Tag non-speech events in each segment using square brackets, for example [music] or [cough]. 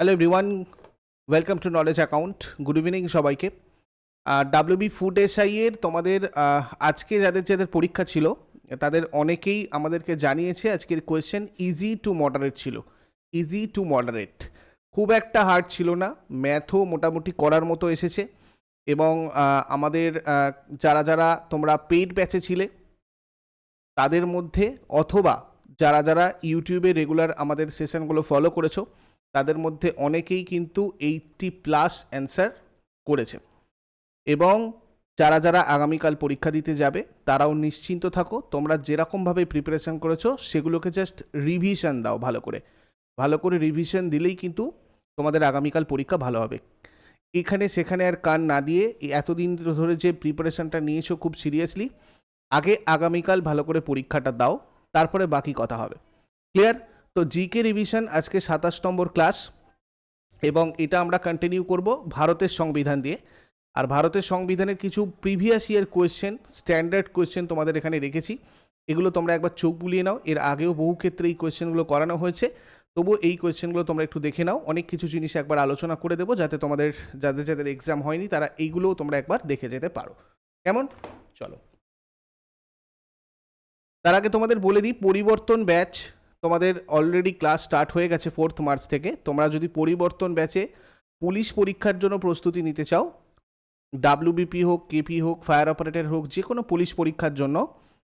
Hello everyone welcome to knowledge account good evening সবাইকে। WB food SI এর তোমাদের আজকে যাদের যাদের পরীক্ষা ছিল, তাদের অনেকেই আমাদেরকে জানিয়েছে আজকের কোয়েশ্চেন ইজি টু মডারেট ছিল। ইজি টু মডারেট খুব একটা হার্ড ছিল না। ম্যাথও মোটামুটি করার মতো এসেছে। এবং আমাদের যারা যারা তোমরা পেইড ব্যাচে ছিলে, তাদের মধ্যে অথবা যারা যারা ইউটিউবে রেগুলার আমাদের সেশনগুলো ফলো করেছ তাদের মধ্যে অনেকেই কিন্তু এইটটি প্লাস অ্যান্সার করেছে। এবং যারা যারা আগামীকাল পরীক্ষা দিতে যাবে, তারাও নিশ্চিন্ত থাকো, তোমরা যেরকমভাবে প্রিপারেশন করেছ, সেগুলোকে জাস্ট রিভিশন দাও ভালো করে। ভালো করে রিভিশন দিলেই কিন্তু তোমাদের আগামীকাল পরীক্ষা ভালো হবে। এখানে, সেখানে আর কান না দিয়ে এতদিন ধরে যে প্রিপারেশনটা নিয়েছো খুব সিরিয়াসলি আগে আগামীকাল ভালো করে পরীক্ষাটা দাও, তারপরে বাকি কথা হবে। ক্লিয়ার তো জিকে রিভিশন আজকে সাতাশ নম্বর ক্লাস এবং এটা আমরা কন্টিনিউ করব ভারতের সংবিধান দিয়ে। আর ভারতের সংবিধানের কিছু previous year question standard question তোমাদের এখানে রেখেছি। এগুলো তোমরা একবার চোখ বুলিয়ে নাও। এর আগেও বহু ক্ষেত্রে এই কোয়েশ্চেনগুলো করানো হয়েছে। তবু এই কোয়েশ্চেনগুলো তোমরা একটু দেখে নাও। অনেক কিছু জিনিস একবার আলোচনা করে দেবো যাতে তোমাদের, যাদের যাদের এক্সাম হয়নি তারা এইগুলোও তোমরা একবার দেখে যেতে পারো। কেমন? চলো। তার আগে তোমাদের বলে দিই, পরিবর্তন ব্যাচ তোমাদের অলরেডি ক্লাস স্টার্ট হয়ে গেছে ফোর্থ মার্চ থেকে, তোমরা যদি পরিবর্তন ব্যাচে পুলিশ পরীক্ষার জন্য প্রস্তুতি নিতে চাও ডাব্লিউবিপি হোক কেপি হোক ফায়ার অপারেটর হোক, যে কোনো পুলিশ পরীক্ষার জন্য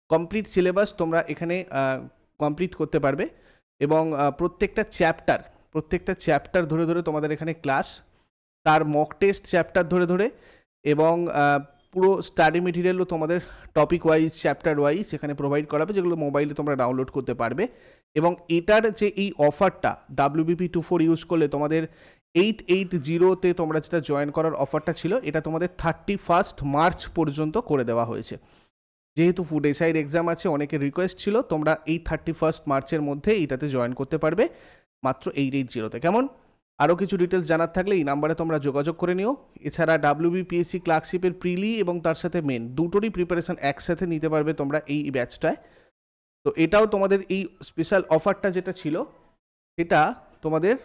কমপ্লিট সিলেবাস তোমরা এখানে কমপ্লিট করতে পারবে এবং প্রত্যেকটা চ্যাপ্টার প্রত্যেকটা চ্যাপ্টার ধরে ধরে তোমাদের এখানে ক্লাস তার মক টেস্ট চ্যাপ্টার ধরে ধরে এবং পুরো স্টাডি মেটেরিয়ালও তোমাদের টপিক ওয়াইজ চ্যাপ্টার ওয়াইজ এখানে প্রোভাইড করাবে, যেগুলো মোবাইলে তোমরা ডাউনলোড করতে পারবে। এবং এটার যে এই অফারটা ডাব্লিউবিপি টু ফোর ইউজ করলে তোমাদের এইট এইট জিরোতে তোমরা যেটা জয়েন করার অফারটা ছিল, এটা তোমাদের থার্টি ফার্স্ট মার্চ পর্যন্ত করে দেওয়া হয়েছে। যেহেতু ফুড এসআইয়ের এক্সাম আছে, অনেকের রিকোয়েস্ট ছিল, তোমরা এই থার্টি ফার্স্ট মার্চের মধ্যে এইটাতে জয়েন করতে পারবে, মাত্র এইট এইট জিরোতে কেমন? আরও কিছু ডিটেলস জানার থাকলে এই নাম্বারে তোমরা যোগাযোগ করে নিও। এছাড়া ডাব্লিউবিপিএসসি ক্লার্কশিপের প্রিলি এবং তার সাথে মেন দুটোরই প্রিপারেশন একসাথে নিতে পারবে তোমরা এই ব্যাচটায় তো এটাও তোমাদের এই স্পেশাল অফারটা যেটা ছিল, সেটা তোমাদের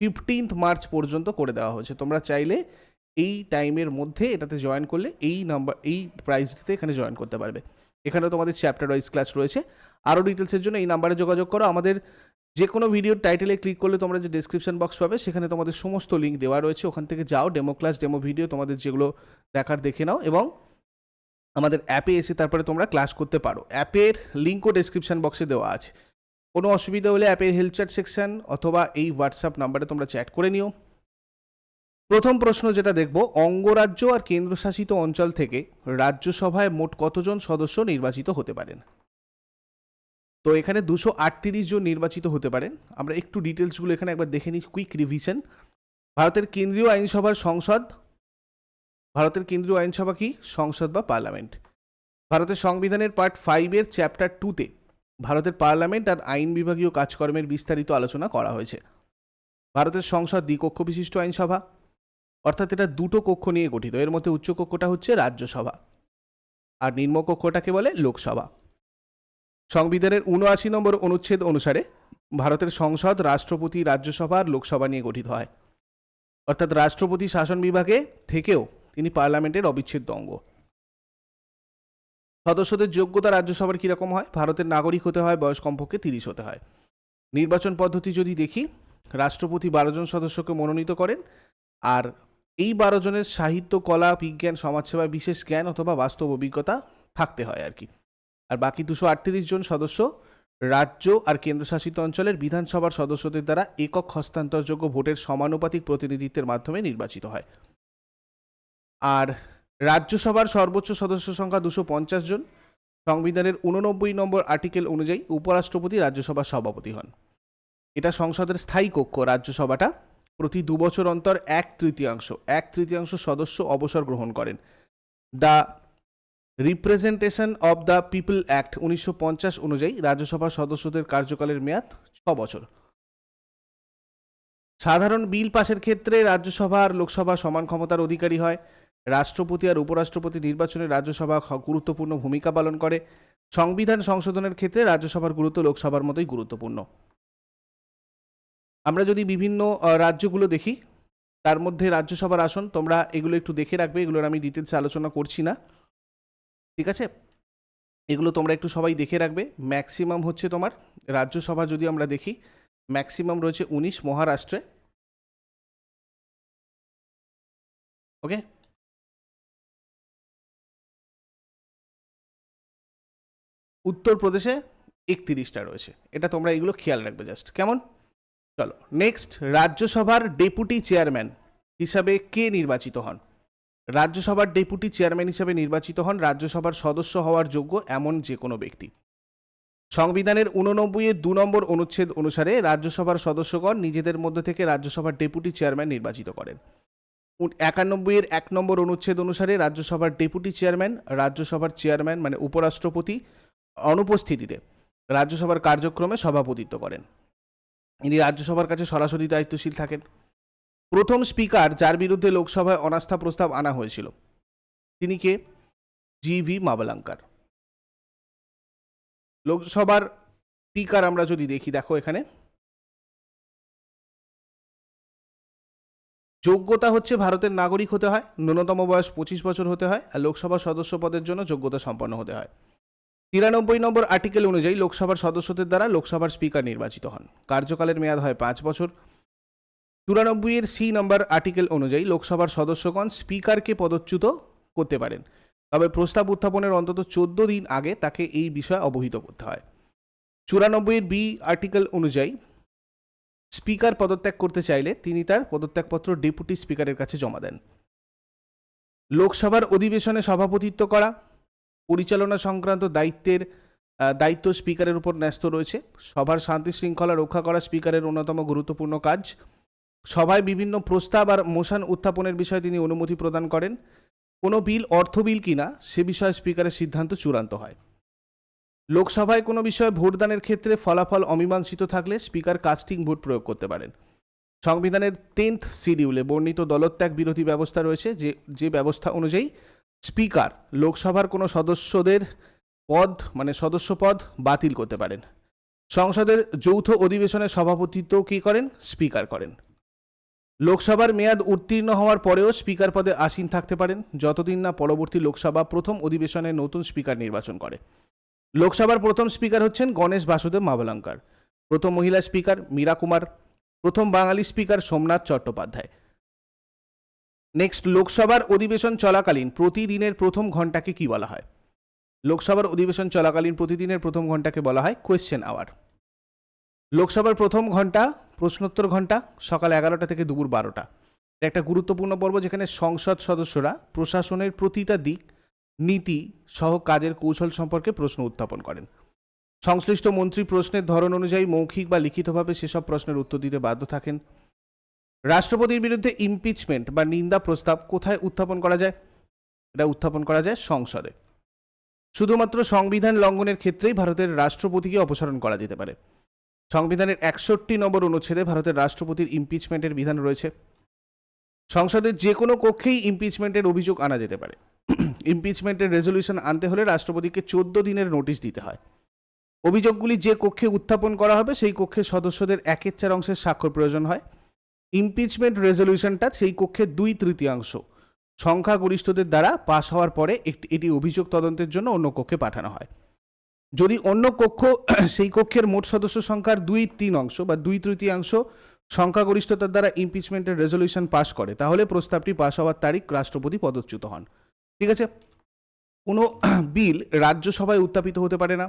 ফিফটিন্থ মার্চ পর্যন্ত করে দেওয়া হয়েছে। তোমরা চাইলে এই টাইমের মধ্যে এটাতে জয়েন করলে এই নাম্বার এই প্রাইসটিতে এখানে জয়েন করতে পারবে। এখানেও তোমাদের চ্যাপ্টার ওয়াইজ ক্লাস রয়েছে। আরও ডিটেলসের জন্য এই নাম্বারে যোগাযোগ করো। আমাদের যে কোনো ভিডিওর টাইটেলে ক্লিক করলে তোমরা যে ডিসক্রিপশন বক্স পাবে, সেখানে তোমাদের সমস্ত লিঙ্ক দেওয়া রয়েছে। ওখান থেকে যাও ডেমো ক্লাস ডেমো ভিডিও তোমাদের যেগুলো দেখার দেখে নাও এবং আমাদের অ্যাপে এসে তারপরে তোমরা ক্লাস করতে পারো। অ্যাপের লিঙ্কও ডেসক্রিপশন বক্সে দেওয়া আছে। কোনো অসুবিধা হলে অ্যাপের হেল্প চ্যাট সেকশন অথবা এই হোয়াটসঅ্যাপ নাম্বারে তোমরা চ্যাট করে নিও। প্রথম প্রশ্ন যেটা দেখব, অঙ্গরাজ্য আর কেন্দ্রশাসিত অঞ্চল থেকে রাজ্যসভায় মোট কতজন সদস্য নির্বাচিত হতে পারেন? তো এখানে দুশো আটত্রিশ জন নির্বাচিত হতে পারেন। আমরা একটু ডিটেলসগুলো এখানে একবার দেখে নিই কুইক রিভিশন ভারতের কেন্দ্রীয় আইনসভার সংসদ ভারতের কেন্দ্রীয় আইনসভা কি? সংসদ বা পার্লামেন্ট? ভারতের সংবিধানের পার্ট ফাইভের চ্যাপ্টার টুতে ভারতের পার্লামেন্ট আর আইন বিভাগীয় কাজকর্মের বিস্তারিত আলোচনা করা হয়েছে। ভারতের সংসদ দ্বিকক্ষ বিশিষ্ট আইনসভা, অর্থাৎ এটা দুটো কক্ষ নিয়ে গঠিত। এর মধ্যে উচ্চকক্ষটা হচ্ছে রাজ্যসভা আর নিম্ন কক্ষটাকে বলে লোকসভা। সংবিধানের উনআশি নম্বর অনুচ্ছেদ অনুসারে ভারতের সংসদ, রাষ্ট্রপতি, রাজ্যসভা আর লোকসভা নিয়ে গঠিত হয়। অর্থাৎ রাষ্ট্রপতি শাসন বিভাগে থেকেও তিনি পার্লামেন্টের অবিচ্ছেদ্য অঙ্গ। সদস্যদের যোগ্যতা রাজ্যসভার কীরকম হয়? ভারতের নাগরিক হতে হয়, বয়স কমপক্ষে তিরিশ হতে হয়। নির্বাচন পদ্ধতি যদি দেখি, রাষ্ট্রপতি বারো জন সদস্যকে মনোনীত করেন, আর এই বারো জনের সাহিত্য, কলা, বিজ্ঞান সমাজসেবা বিশেষ জ্ঞান অথবা বাস্তব অভিজ্ঞতা থাকতে হয় আর কি। আর বাকি দুশো আটত্রিশ জন সদস্য রাজ্য আর কেন্দ্রশাসিত অঞ্চলের বিধানসভার সদস্যদের দ্বারা একক হস্তান্তরযোগ্য ভোটের সমানুপাতিক প্রতিনিধিত্বের মাধ্যমে নির্বাচিত হয়। আর রাজ্যসভার সর্বোচ্চ সদস্য সংখ্যা দুশো পঞ্চাশ জন। সংবিধানের উননব্বই নম্বর আর্টিকেল অনুযায়ী উপরাষ্ট্রপতি রাজ্যসভার সভাপতি হন। এটা সংসদের স্থায়ী কক্ষ রাজ্যসভাটা। প্রতি দু বছর অন্তর এক তৃতীয়াংশ এক তৃতীয়াংশ সদস্য অবসর গ্রহণ করেন। The representation of the people act উনিশশো পঞ্চাশ অনুযায়ী রাজ্যসভার সদস্যদের কার্যকালের মেয়াদ ছ বছর। সাধারণ বিল পাশের ক্ষেত্রে রাজ্যসভা আর লোকসভা সমান ক্ষমতার অধিকারী হয়। রাষ্ট্রপতি আর উপরাষ্ট্রপতি নির্বাচনে রাজ্যসভা গুরুত্বপূর্ণ ভূমিকা পালন করে। সংবিধান সংশোধনের ক্ষেত্রে রাজ্যসভার গুরুত্ব লোকসভার মতোই গুরুত্বপূর্ণ। আমরা যদি বিভিন্ন রাজ্যগুলো দেখি, তার মধ্যে রাজ্যসভার আসন, তোমরা এগুলো একটু দেখে রাখবে, এগুলোর আমি ডিটেলসে আলোচনা করছি না। ঠিক আছে? এগুলো তোমরা একটু সবাই দেখে রাখবে। ম্যাক্সিমাম হচ্ছে তোমার, রাজ্যসভা যদি আমরা দেখি, ম্যাক্সিমাম রয়েছে উনিশ মহারাষ্ট্রে। ওকে? উত্তরপ্রদেশে একত্রিশটা রয়েছে। এটা তোমরা এগুলো খেয়াল রাখবে জাস্ট কেমন? চলো নেক্সট রাজ্যসভার ডেপুটি চেয়ারম্যান হিসাবে কে নির্বাচিত হন? রাজ্যসভার ডেপুটি চেয়ারম্যান হিসাবে নির্বাচিত হন রাজ্যসভার সদস্য হওয়ার যোগ্য এমন যে কোনো ব্যক্তি। সংবিধানের উননব্বই দু নম্বর অনুচ্ছেদ অনুসারে রাজ্যসভার সদস্যগণ নিজেদের মধ্যে থেকে রাজ্যসভার ডেপুটি চেয়ারম্যান নির্বাচিত করেন। একানব্বই এর এক নম্বর অনুচ্ছেদ অনুসারে রাজ্যসভার ডেপুটি চেয়ারম্যান রাজ্যসভার চেয়ারম্যান মানে উপরাষ্ট্রপতি অনুপস্থিতিতে রাজ্যসভার কার্যক্রমে সভাপতিত্ব করেন। ইনি রাজ্যসভার কাছে সরাসরি দায়িত্বশীল থাকেন। প্রথম স্পিকার যার বিরুদ্ধে লোকসভায় অনাস্থা প্রস্তাব আনা হয়েছিল, তিনি কে? G V মাবলাঙ্কার। লোকসভার স্পিকার আমরা যদি দেখি, দেখো এখানে। যোগ্যতা হচ্ছে ভারতের নাগরিক হতে হয়, ন্যূনতম বয়স পঁচিশ বছর হতে হয়, আর লোকসভা সদস্য পদের জন্য যোগ্যতা সম্পন্ন হতে হয়। তিরানব্বই নম্বর আর্টিকেল অনুযায়ী লোকসভার সদস্যদের দ্বারা লোকসভার স্পিকার নির্বাচিত হন। কার্যকালের মেয়াদ হয় পাঁচ বছর। চুরানব্বই এর সি নম্বর আর্টিকেল অনুযায়ী লোকসভার সদস্যগণ স্পিকারকে পদচ্যুত করতে পারেন। তবে প্রস্তাব উত্থাপনের অন্তত চোদ্দ দিন আগে তাকে এই বিষয়ে অবহিত করতে হয়। চুরানব্বই এর বি আর্টিকেল অনুযায়ী স্পিকার পদত্যাগ করতে চাইলে তিনি তার পদত্যাগপত্র ডেপুটি স্পিকারের কাছে জমা দেন। লোকসভার অধিবেশনে সভাপতিত্ব করা পরিচালনা সংক্রান্ত দায়িত্বের দায়িত্ব স্পিকারের উপর ন্যস্ত রয়েছে। সভার শান্তি শৃঙ্খলা রক্ষা করা স্পিকারের অন্যতম গুরুত্বপূর্ণ কাজ। সভায় বিভিন্ন প্রস্তাব আর মোশন উত্থাপনের বিষয়ে তিনি অনুমতি প্রদান করেন। কোনো বিল, অর্থ বিল কিনা সে বিষয়ে স্পিকারের সিদ্ধান্ত চূড়ান্ত হয়। লোকসভায় কোনো বিষয়ে ভোটদানের ক্ষেত্রে ফলাফল অমীমাংসিত থাকলে স্পিকার কাস্টিং ভোট প্রয়োগ করতে পারেন। সংবিধানের টেন্থ শিডিউলে বর্ণিত দলত্যাগ বিরোধী ব্যবস্থা রয়েছে যে যে ব্যবস্থা অনুযায়ী স্পিকার লোকসভার কোনো সদস্যদের পদ মানে সদস্য পদ বাতিল করতে পারেন। সংসদের যৌথ অধিবেশনে সভাপতিত্ব কী করেন? স্পিকার করেন। লোকসভার মেয়াদ উত্তীর্ণ হওয়ার পরেও স্পিকার পদে আসীন থাকতে পারেন। যতদিন না পরবর্তী লোকসভা প্রথম অধিবেশনে নতুন স্পিকার নির্বাচন করে। লোকসভার প্রথম স্পিকার হচ্ছেন গণেশ বাসুদেব মাবলঙ্কার। প্রথম মহিলা স্পিকার মীরা কুমার। প্রথম বাঙালি স্পিকার সোমনাথ চট্টোপাধ্যায়। নেক্সট লোকসভার অধিবেশন চলাকালীন প্রতিদিনের প্রথম ঘন্টাকে কি বলা হয়? লোকসভার অধিবেশন চলাকালীন প্রতিদিনের প্রথম ঘন্টাকে বলা হয় কোয়েশ্চেন আওয়ার লোকসভার প্রথম ঘণ্টা প্রশ্নোত্তর ঘণ্টা সকাল এগারোটা থেকে দুপুর বারোটা। একটা গুরুত্বপূর্ণ পর্ব যেখানে সংসদ সদস্যরা প্রশাসনের প্রতিটা দিক, নীতি সহ কাজের কৌশল সম্পর্কে প্রশ্ন উত্থাপন করেন। সংশ্লিষ্ট মন্ত্রী প্রশ্নের ধরন অনুযায়ী মৌখিক বা লিখিতভাবে সেসব প্রশ্নের উত্তর দিতে বাধ্য থাকেন। রাষ্ট্রপতির বিরুদ্ধে ইমপিচমেন্ট বা নিন্দা প্রস্তাব কোথায় উত্থাপন করা যায়? এটা উত্থাপন করা যায় সংসদে। শুধুমাত্র সংবিধান লঙ্ঘনের ক্ষেত্রেই ভারতের রাষ্ট্রপতিকে অপসারণ করা যেতে পারে। সংবিধানের একষট্টি নম্বর অনুচ্ছেদে ভারতের রাষ্ট্রপতির ইমপিচমেন্টের বিধান রয়েছে। সংসদের যে কোনো কক্ষেই ইমপিচমেন্টের অভিযোগ আনা যেতে পারে। ইমপিচমেন্টের রেজলিউশন আনতে হলে রাষ্ট্রপতিকে চোদ্দ দিনের নোটিশ দিতে হয়। অভিযোগগুলি যে কক্ষে উত্থাপন করা হবে, সেই কক্ষের সদস্যদের একের চার অংশের স্বাক্ষর প্রয়োজন হয়। ইমপিচমেন্ট রেজলিউশনটা সেই কক্ষের দুই তৃতীয়াংশ। সংখ্যাগরিষ্ঠদের দ্বারা পাশ হওয়ার পরে একটি এটি অভিযোগ তদন্তের জন্য অন্য কক্ষে পাঠানো হয়। যদি অন্য কক্ষ [clears throat] সেই কক্ষের মোট সদস্য সংখ্যার দুই তিন অংশ বা দুই তৃতীয়াংশ সংখ্যাগরিষ্ঠতার দ্বারা ইমপিচমেন্টের রেজলিউশন পাশ করে, তাহলে প্রস্তাবটি পাশ হওয়ার তারিখ রাষ্ট্রপতি পদচ্যুত হন। ঠিক আছে? কোনো [clears throat] বিল রাজ্যসভায় উত্থাপিত হতে পারে না।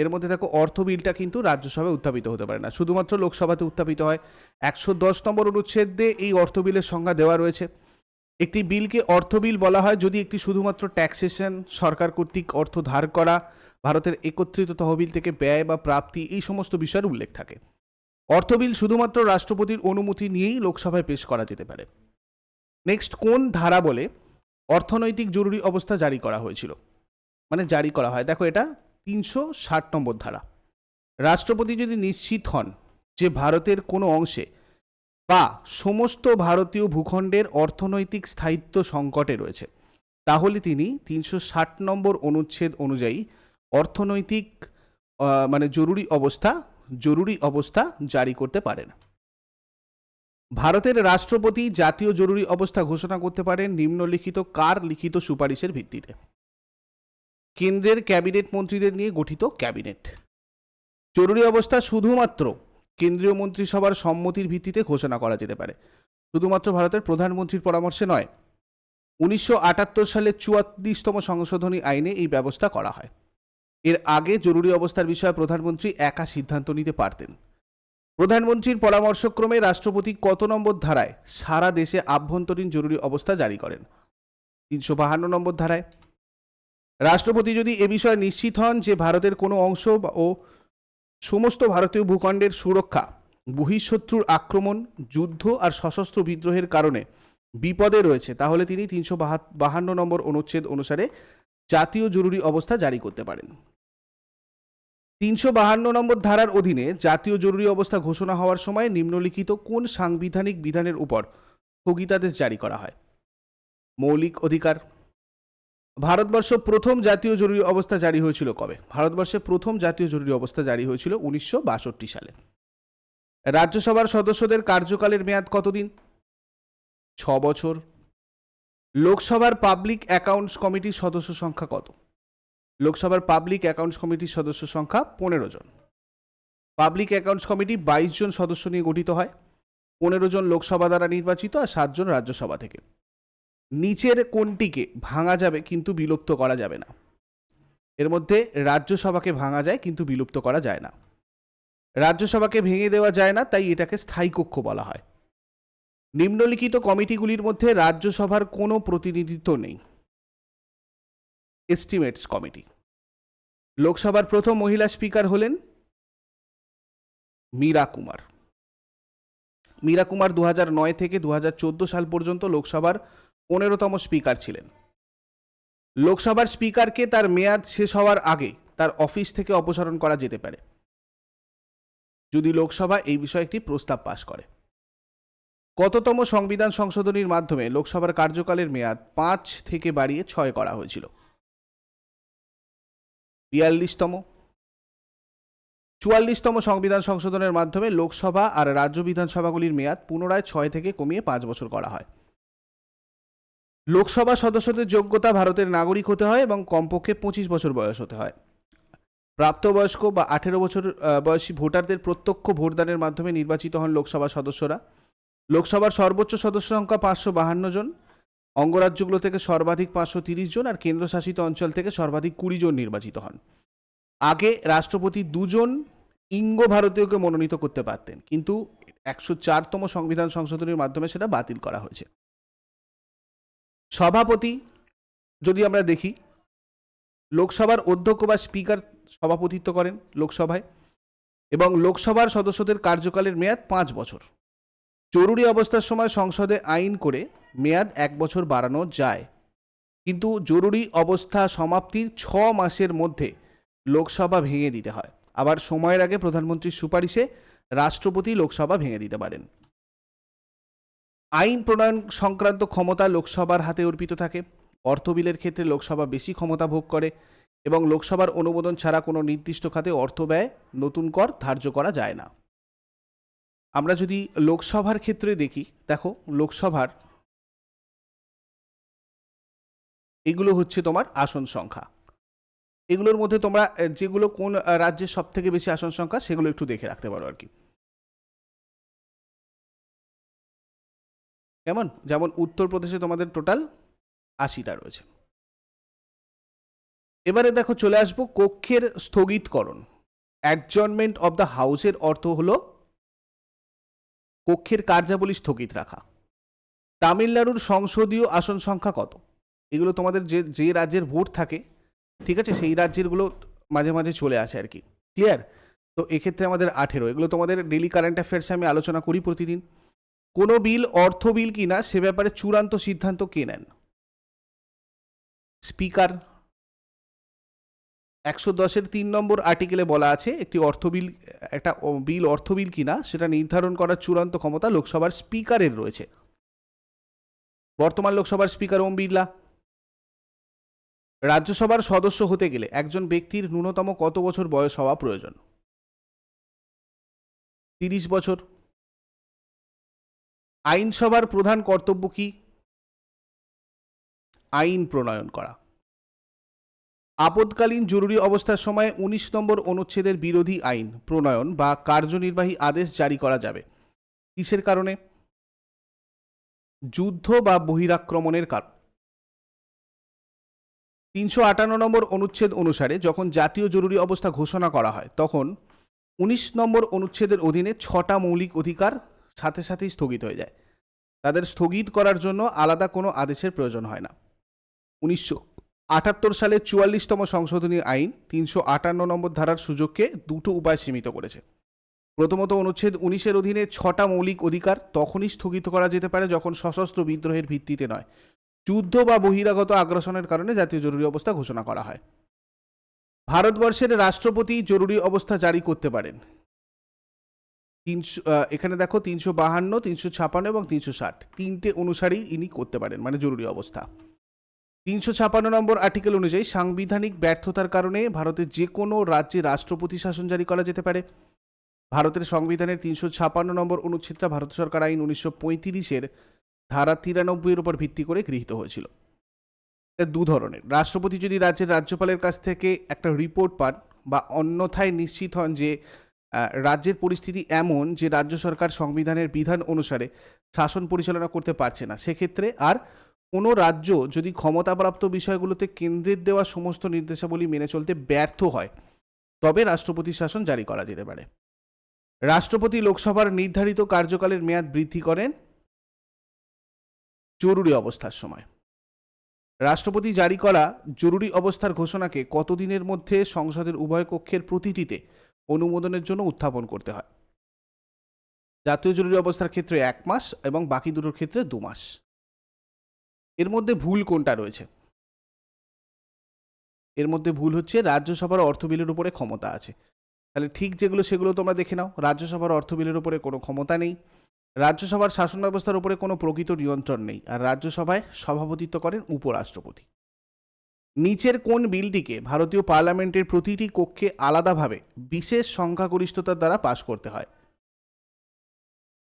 এর মধ্যে দেখো অর্থ বিলটা কিন্তু রাজ্যসভায় উত্থাপিত হতে পারে না। শুধুমাত্র লোকসভাতে উত্থাপিত হয়। একশো দশ নম্বর অনুচ্ছেদে এই অর্থ বিলের সংজ্ঞা দেওয়া রয়েছে। একটি বিলকে অর্থ বিল বলা হয় যদি একটি শুধুমাত্র ট্যাক্সেশন সরকার কর্তৃক অর্থ ধার করা, ভারতের একত্রিত তহবিল থেকে ব্যয় বা প্রাপ্তি এই সমস্ত বিষয়ের উল্লেখ থাকে। অর্থ বিল শুধুমাত্র রাষ্ট্রপতির অনুমতি নিয়েই লোকসভায় পেশ করা যেতে পারে। নেক্সট, কোন ধারা বলে অর্থনৈতিক জরুরি অবস্থা জারি করা হয়েছিল? মানে জারি করা হয়। দেখো এটা তিনশো ষাট নম্বর ধারা। রাষ্ট্রপতি যদি নিশ্চিত হন যে ভারতের কোনো অংশে বা সমস্ত ভারতীয় ভূখণ্ডের অর্থনৈতিক স্থায়িত্ব সংকটে রয়েছে, তাহলে তিনি তিনশো ষাট নম্বর অনুচ্ছেদ অনুযায়ী অর্থনৈতিক মানে জরুরি অবস্থা জরুরি অবস্থা জারি করতে পারেন। ভারতের রাষ্ট্রপতি জাতীয় জরুরি অবস্থা ঘোষণা করতে পারেন নিম্নলিখিত কার লিখিত সুপারিশের ভিত্তিতে। কেন্দ্রের ক্যাবিনেট মন্ত্রীদের নিয়ে গঠিত ক্যাবিনেট। জরুরি অবস্থা শুধুমাত্র কেন্দ্রীয় মন্ত্রিসভার সম্মতির ভিত্তিতে ঘোষণা করা যেতে পারে। শুধুমাত্র ভারতের প্রধানমন্ত্রীর পরামর্শে নয়, উনিশশো সালের চুয়াল্লিশতম সংশোধনী আইনে এই ব্যবস্থা করা হয়। এর আগে জরুরি অবস্থার বিষয়ে প্রধানমন্ত্রী একা সিদ্ধান্ত নিতে পারতেন। প্রধানমন্ত্রীর পরামর্শক্রমে রাষ্ট্রপতি কত নম্বর ধারায় সারা দেশে আভ্যন্তরীণ জরুরি অবস্থা জারি করেন? তিনশো বাহান্ন নম্বর ধারায় রাষ্ট্রপতি যদি এ বিষয়ে নিশ্চিত হন যে ভারতের কোনো অংশ ও সমস্ত ভারতীয় ভূখণ্ডের সুরক্ষা, বহিঃশত্রুর আক্রমণ, যুদ্ধ আর সশস্ত্র বিদ্রোহের কারণে বিপদে রয়েছে, তাহলে তিনি তিনশো বাহান্ন নম্বর অনুচ্ছেদ অনুসারে জাতীয় জরুরি অবস্থা জারি করতে পারেন। তিনশো বাহান্ন নম্বর ধারার অধীনে জাতীয় জরুরি অবস্থা ঘোষণা হওয়ার সময় নিম্নলিখিত কোন সাংবিধানিক বিধানের উপর স্থগিতাদেশ জারি করা হয়? মৌলিক অধিকার ভারতবর্ষ প্রথম জাতীয় জরুরি অবস্থা জারি হয়েছিল কবে? ভারতবর্ষে প্রথম জাতীয় জরুরি অবস্থা জারি হয়েছিল উনিশশো বাষট্টি সালে। রাজ্যসভার সদস্যদের কার্যকালের মেয়াদ কতদিন? ছ বছর। লোকসভার পাবলিক অ্যাকাউন্টস কমিটির সদস্য সংখ্যা কত? লোকসভার পাবলিক অ্যাকাউন্টস কমিটির সদস্য সংখ্যা পনেরো জন। পাবলিক অ্যাকাউন্টস কমিটি বাইশ জন সদস্য নিয়ে গঠিত হয়। পনেরো জন লোকসভা দ্বারা নির্বাচিত আর সাতজন রাজ্যসভা থেকে। নিচের কোনটিকে ভাঙা যাবে কিন্তু বিলুপ্ত করা যাবে না। এর মধ্যে রাজ্যসভাকে ভাঙা যায় কিন্তু বিলুপ্ত করা যায় না। রাজ্যসভাকে ভেঙে দেওয়া যায় না, তাই এটাকে স্থায়ী কক্ষ বলা হয়। নিম্নলিখিত কমিটিগুলির মধ্যে রাজ্যসভার কোনো প্রতিনিধিত্ব নেই। এস্টিমেটস কমিটি লোকসভার প্রথম মহিলা স্পিকার হলেন মীরা কুমার। মীরা কুমার দু থেকে দু হাজার চোদ্দ সাল পর্যন্ত লোকসভার পনেরোতম স্পিকার ছিলেন। লোকসভার স্পিকারকে তার মেয়াদ শেষ হওয়ার আগে তার অফিস থেকে অপসারণ করা যেতে পারে। যদি লোকসভা এই বিষয়ে একটি প্রস্তাব পাশ করে। কততম সংবিধান সংশোধনীর মাধ্যমে লোকসভার কার্যকালের মেয়াদ পাঁচ থেকে বাড়িয়ে ছয় করা হয়েছিল। বিয়াল্লিশতম। চুয়াল্লিশতম সংবিধান সংশোধনের মাধ্যমে লোকসভা আর রাজ্য বিধানসভাগুলির মেয়াদ পুনরায় ছয় থেকে কমিয়ে পাঁচ বছর করা হয়। লোকসভা সদস্যদের যোগ্যতা ভারতের নাগরিক হতে হয় এবং কমপক্ষে পঁচিশ বছর বয়স হতে হয়। প্রাপ্তবয়স্ক বা আঠেরো বছর বয়সী ভোটারদের প্রত্যক্ষ ভোটদানের মাধ্যমে নির্বাচিত হন লোকসভা সদস্যরা। লোকসভার সর্বোচ্চ সদস্য সংখ্যা পাঁচশো বাহান্ন জন, অঙ্গরাজ্যগুলো থেকে সর্বাধিক পাঁচশো তিরিশ জন আর কেন্দ্রশাসিত অঞ্চল থেকে সর্বাধিক কুড়ি জন নির্বাচিত হন। আগে রাষ্ট্রপতি দুজন ইঙ্গ ভারতীয়কে মনোনীত করতে পারতেন, কিন্তু একশো চারতম সংবিধান সংশোধনীর মাধ্যমে সেটা বাতিল করা হয়েছে। সভাপতি, যদি আমরা দেখি, লোকসভার অধ্যক্ষ বা স্পিকার সভাপতিত্ব করেন লোকসভায় এবং লোকসভার সদস্যদের কার্যকালের মেয়াদ পাঁচ বছর। জরুরি অবস্থার সময় সংসদে আইন করে মেয়াদ এক বছর বাড়ানো যায়। কিন্তু জরুরি অবস্থা সমাপ্তির ছ মাসের মধ্যে লোকসভা ভেঙে দিতে হয়। আবার সময়ের আগে প্রধানমন্ত্রীর সুপারিশে রাষ্ট্রপতি লোকসভা ভেঙে দিতে পারেন। আইন প্রণয়ন সংক্রান্ত ক্ষমতা লোকসভার হাতে অর্পিত থাকে। অর্থ বিলের ক্ষেত্রে লোকসভা বেশি ক্ষমতা ভোগ করে এবং লোকসভার অনুমোদন ছাড়া কোনো নির্দিষ্ট খাতে অর্থ ব্যয় নতুন কর ধার্য করা যায় না। আমরা যদি লোকসভার ক্ষেত্রে দেখি, দেখো লোকসভার এগুলো হচ্ছে তোমার আসন সংখ্যা। এগুলোর মধ্যে তোমরা যেগুলো কোন রাজ্যের সবথেকে বেশি আসন সংখ্যা সেগুলো একটু দেখে রাখতে পারো আর কি। কেমন? যেমন উত্তরপ্রদেশে তোমাদের টোটাল আশিটা রয়েছে। এবারে দেখো চলে আসব কক্ষের স্থগিতকরণ। অ্যাডজনমেন্ট অব দ্য হাউসের অর্থ হলো কক্ষের কার্যাবলী স্থগিত রাখা। তামিলনাড়ুর সংসদীয় আসন সংখ্যা কত? এগুলো তোমাদের যে যে রাজ্যের ভোট থাকে, ঠিক আছে? সেই রাজ্যেরগুলো মাঝে মাঝে চলে আসে আর কি। ক্লিয়ার তো এক্ষেত্রে আমাদের আঠেরো। এগুলো তোমাদের ডেলি কারেন্ট অ্যাফেয়ার্সে আমি আলোচনা করি প্রতিদিন। কোনো বিল, অর্থ বিল কিনা সে ব্যাপারে চূড়ান্ত সিদ্ধান্ত কে নেন? স্পিকার, একশো দশের তিন নম্বর আর্টিকেলে বলা আছে, একটি অর্থ বিল, একটা বিল, অর্থ বিল কিনা সেটা নির্ধারণ করার চূড়ান্ত ক্ষমতা লোকসভার স্পিকারের রয়েছে। বর্তমান লোকসভার স্পিকার ওম বিড়লা, রাজ্যসভার সদস্য হতে গেলে একজন ব্যক্তির ন্যূনতম কত বছর বয়স হওয়া প্রয়োজন? তিরিশ বছর। আইনসভার প্রধান কর্তব্য কি? আইন প্রণয়ন করা। আপদকালীন জরুরি অবস্থার সময় উনিশ নম্বর অনুচ্ছেদের বিরোধী আইন প্রণয়ন বা কার্যনির্বাহী আদেশ জারি করা যাবে। কিসের কারণে? যুদ্ধ বা বহিরাক্রমণের কারণ। তিনশো আটান্ন নম্বর অনুচ্ছেদ অনুসারে যখন জাতীয় জরুরি অবস্থা ঘোষণা করা হয়, তখন উনিশ নম্বর অনুচ্ছেদের অধীনে ছটা মৌলিক অধিকার সাথে সাথেই স্থগিত হয়ে যায়। তাদের স্থগিত করার জন্য আলাদা কোনো আদেশের প্রয়োজন হয় না। উনিশশো আটাত্তর সালে চুয়াল্লিশতম সংশোধনী আইন তিনশো আটান্ন নম্বর ধারার সুযোগকে দুটো উপায় সীমিত করেছে। প্রথমত অনুচ্ছেদ উনিশের অধীনে ছটা মৌলিক অধিকার তখনই স্থগিত করা যেতে পারে যখন সশস্ত্র বিদ্রোহের ভিত্তিতে নয়। যুদ্ধ বা বহিরাগত আগ্রাসনের কারণে জাতীয় জরুরি অবস্থা ঘোষণা করা হয়। ভারতবর্ষের রাষ্ট্রপতি জরুরি অবস্থা জারি করতে পারেন। তিনশো এখানে দেখো তিনশো বাহান্ন, তিনশো ছাপান্ন এবং তিনশো ষাট। তিনটে অনুসারেই ইনি করতে পারেন মানে জরুরি অবস্থা। তিনশো ছাপান্ন নম্বর আর্টিকেল অনুযায়ী সাংবিধানিক ব্যর্থতার কারণে ভারতের যে কোনো রাজ্যে রাষ্ট্রপতি শাসন জারি করা যেতে পারে। ভারতের সংবিধানের তিনশো ছাপান্ন নম্বর অনুচ্ছেদটা ভারত সরকার আইন উনিশশো পঁয়ত্রিশের ধারা তিরানব্বইয়ের উপর ভিত্তি করে গৃহীত হয়েছিল। দু ধরনের। রাষ্ট্রপতি যদি রাজ্যের রাজ্যপালের কাছ থেকে একটা রিপোর্ট পান বা অন্যথায় নিশ্চিত হন যে রাজ্যের পরিস্থিতি এমন যে রাজ্য সরকার সংবিধানের বিধান অনুসারে শাসন পরিচালনা করতে পারছে না। সেক্ষেত্রে আর কোনো রাজ্য যদি ক্ষমতাপ্রাপ্ত বিষয়গুলোতে কেন্দ্রের দেওয়া সমস্ত নির্দেশাবলী মেনে চলতে ব্যর্থ হয়, তবে রাষ্ট্রপতি শাসন জারি করা যেতে পারে। রাষ্ট্রপতি লোকসভার নির্ধারিত কার্যকালের মেয়াদ বৃদ্ধি করেন জরুরি অবস্থার সময়। রাষ্ট্রপতি জারি করা জরুরি অবস্থার ঘোষণাকে কতদিনের মধ্যে সংসদের উভয় কক্ষের প্রতিটিতে অনুমোদনের জন্য উত্থাপন করতে হয়। জাতীয় জরুরি অবস্থার ক্ষেত্রে এক মাস এবং বাকি দুটোর ক্ষেত্রে দু মাস। এর মধ্যে ভুল কোনটা রয়েছে? এর মধ্যে ভুল হচ্ছে রাজ্যসভার অর্থ বিলের উপরে ক্ষমতা আছে। তাহলে ঠিক যেগুলো সেগুলো তোমরা দেখে নাও। রাজ্যসভার অর্থ বিলের উপরে কোনো ক্ষমতা নেই। রাজ্যসভার শাসন ব্যবস্থার উপরে কোনো প্রকৃত নিয়ন্ত্রণ নেই। আর রাজ্যসভায় সভাপতিত্ব করেন উপরাষ্ট্রপতি। নিচের কোন বিলটিকে ভারতীয় পার্লামেন্টের প্রতিটি কক্ষে আলাদাভাবে বিশেষ সংখ্যাগরিষ্ঠতার দ্বারা পাশ করতে হয়?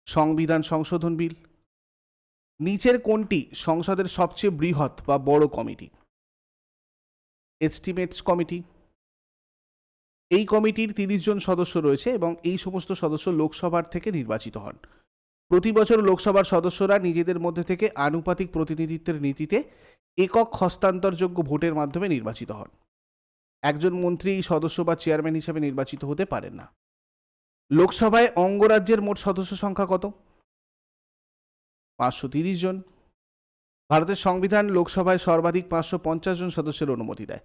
সংবিধান সংশোধন বিল। নিচের কোনটি সংসদের সবচেয়ে বৃহৎ বা বড় কমিটি? Estimates committee. এই কমিটির তিরিশ জন সদস্য রয়েছে এবং এই সমস্ত সদস্য লোকসভার থেকে নির্বাচিত হন। প্রতি বছর লোকসভার সদস্যরা নিজেদের মধ্যে থেকে আনুপাতিক প্রতিনিধিত্বের নীতিতে একক হস্তান্তরযোগ্য ভোটের মাধ্যমে নির্বাচিত হন। একজন মন্ত্রী, সদস্য বা চেয়ারম্যান হিসেবে নির্বাচিত হতে পারেন না। লোকসভায় অঙ্গরাজ্যের মোট সদস্য সংখ্যা কত? পাঁচশো তিরিশ জন। ভারতের সংবিধান লোকসভায় সর্বাধিক পাঁচশো পঞ্চাশ জন সদস্যের অনুমতি দেয়।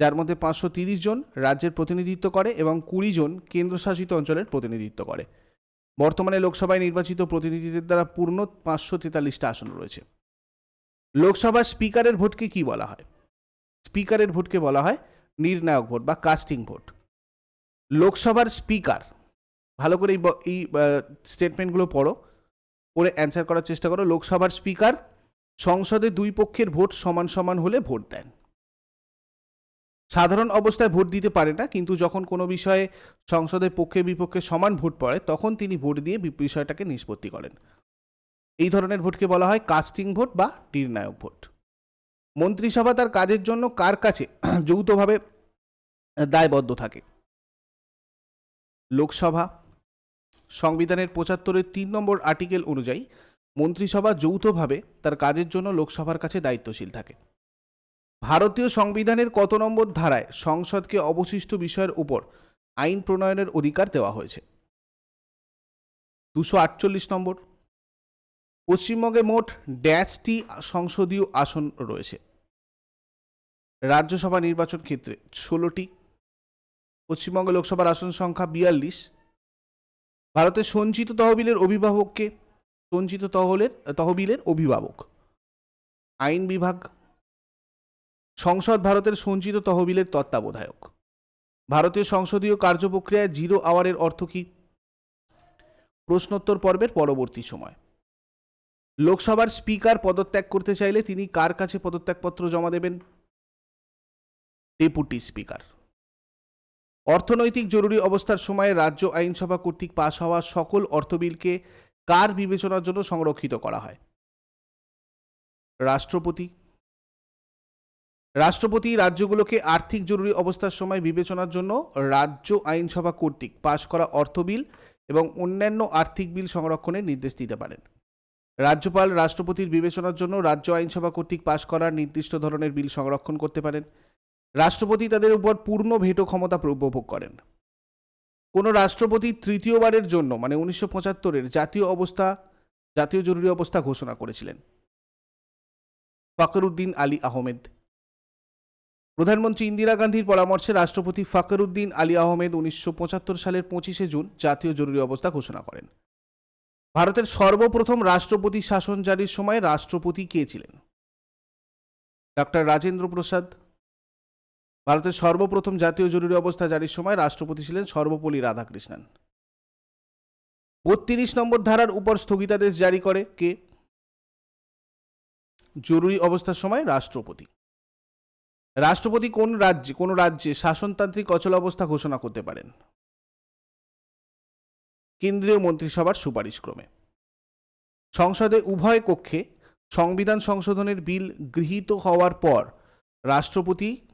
যার মধ্যে পাঁচশো তিরিশ জন রাজ্যের প্রতিনিধিত্ব করে এবং কুড়ি জন কেন্দ্রশাসিত অঞ্চলের প্রতিনিধিত্ব করে। বর্তমানে লোকসভায় নির্বাচিত প্রতিনিধিদের দ্বারা পূর্ণ পাঁচশো তেতাল্লিশটা আসন রয়েছে। লোকসভার স্পিকারের ভোটকে কি বলা হয়? স্পিকারের ভোটকে বলা হয় নির্ণায়ক ভোট বা কাস্টিং ভোট। লোকসভার স্পিকার, ভালো করে এই স্টেটমেন্টগুলো পড়ো, পড়ে অ্যান্সার করার চেষ্টা করো। লোকসভার স্পিকার সংসদে দুই পক্ষের ভোট সমান সমান হলে ভোট দেন। সাধারণ অবস্থায় ভোট দিতে পারে না, কিন্তু যখন কোনো বিষয়ে সংসদের পক্ষে বিপক্ষে সমান ভোট পড়ে, তখন তিনি ভোট দিয়ে বিষয়টাকে নিষ্পত্তি করেন। এই ধরনের ভোটকে বলা হয় কাস্টিং ভোট বা নির্ণায়ক ভোট মন্ত্রিসভা তার কাজের জন্য কার কাছে [clears throat] যৌথভাবে দায়বদ্ধ থাকে? লোকসভা। সংবিধানের পঁচাত্তরের তিন নম্বর আর্টিকেল অনুযায়ী মন্ত্রিসভা যৌথভাবে তার কাজের জন্য লোকসভার কাছে দায়িত্বশীল থাকে। ভারতীয় সংবিধানের কত নম্বর ধারায় সংসদকে অবশিষ্ট বিষয়ের উপর আইন প্রণয়নের অধিকার দেওয়া হয়েছে? দুশো আটচল্লিশ নম্বর। পশ্চিমবঙ্গে মোট ড্যাশটি সংসদীয় আসন রয়েছে। রাজ্যসভা নির্বাচন ক্ষেত্রে ষোলোটি, পশ্চিমবঙ্গ লোকসভার আসন সংখ্যা বিয়াল্লিশ। ভারতের সঞ্চিত তহবিলের অভিভাবককে সঞ্চিত তহলের, তহবিলের অভিভাবক। আইন বিভাগ, সংসদ ভারতের সঞ্চিত তহবিলের তত্ত্বাবধায়ক। ভারতীয় সংসদীয় কার্যপ্রক্রিয়ায় জিরো আওয়ারের অর্থ কী? প্রশ্নোত্তর পর্বের পরবর্তী সময়। লোকসভার স্পিকার পদত্যাগ করতে চাইলে তিনি কার কাছে পদত্যাগপত্র জমা দেবেন? Deputy speaker. অর্থনৈতিক জরুরি অবস্থার সময়ে রাজ্য আইনসভা কর্তৃক পাশ হওয়া সকল অর্থবিলকে কার বিবেচনার জন্য সংরক্ষিত করা হয়? রাষ্ট্রপতি। রাষ্ট্রপতি রাজ্যগুলোকে আর্থিক জরুরি অবস্থার সময় বিবেচনার জন্য রাজ্য আইনসভা কর্তৃক পাশ করা অর্থ বিল এবং অন্যান্য আর্থিক বিল সংরক্ষণের নির্দেশ দিতে পারেন। রাজ্যপাল রাষ্ট্রপতির বিবেচনার জন্য রাজ্য আইনসভা কর্তৃক পাশ করার নির্দিষ্ট ধরনের বিল সংরক্ষণ করতে পারেন। রাষ্ট্রপতি তাদের উপর পূর্ণ ভেটো ক্ষমতা উপভোগ করেন। কোনো রাষ্ট্রপতি তৃতীয়বারের জন্য মানে উনিশশো পঁচাত্তরের জাতীয় অবস্থা, জাতীয় জরুরি অবস্থা ঘোষণা করেছিলেন। ফখরুদ্দিন আলী আহমেদ। প্রধানমন্ত্রী ইন্দিরা গান্ধীর পরামর্শে রাষ্ট্রপতি ফখরুদ্দিন আলী আহমেদ উনিশশো পঁচাত্তর সালের পঁচিশে জুন জাতীয় জরুরি অবস্থা ঘোষণা করেন। ভারতের সর্বপ্রথম রাষ্ট্রপতি শাসন জারির সময় রাষ্ট্রপতি কে ছিলেন? ডক্টর রাজেন্দ্র প্রসাদ। ভারতের সর্বপ্রথম জাতীয় জরুরি অবস্থা জারির সময় রাষ্ট্রপতি ছিলেন সর্বপল্লী রাধাকৃষ্ণন। বত্রিশ নম্বর ধারার উপর স্থগিতাদেশ জারি করে কে? জরুরি অবস্থার সময় রাষ্ট্রপতি। রাষ্ট্রপতি কোন রাজ্যে কোন রাজ্যে শাসনতান্ত্রিক অচলাবস্থা ঘোষণা করতে পারেন? কেন্দ্রীয় মন্ত্রিসভার সুপারিশ ক্রমে সংসদে উভয় কক্ষে সংবিধান সংশোধনের বিল গৃহীত হওয়ার পর রাষ্ট্রপতি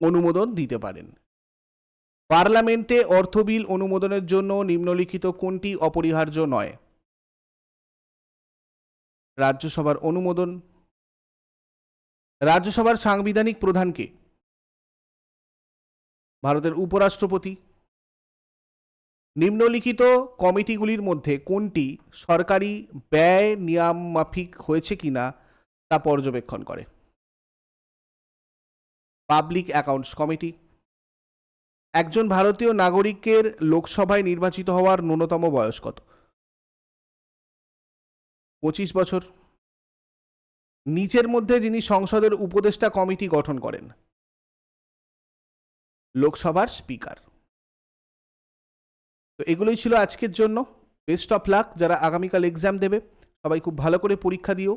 অনুমোদন দিতে পারেন। পার্লামেন্টে অর্থ বিল অনুমোদনের জন্য নিম্নলিখিত কোনটি অপরিহার্য নয়? রাজ্যসভার অনুমোদন। রাজ্যসভার সাংবিধানিক প্রধানকে। ভারতের উপরাষ্ট্রপতি। নিম্নলিখিত কমিটিগুলির মধ্যে কোনটি সরকারি ব্যয় নিয়ামমাফিক হয়েছে কিনা তা পর্যবেক্ষণ করে। Public accounts committee. একজন ভারতীয় নাগরিকের লোকসভায় নির্বাচিত হওয়ার ন্যূনতম বয়স কত? পঁচিশ বছর। নিচের মধ্যে যিনি সংসদের উপদেষ্টা কমিটি গঠন করেন, লোকসভার স্পিকার। তো এগুলোই ছিল আজকের জন্য। বেস্ট অফ লাক যারা আগামীকাল এক্সাম দেবে, সবাই খুব ভালো করে পরীক্ষা দিও।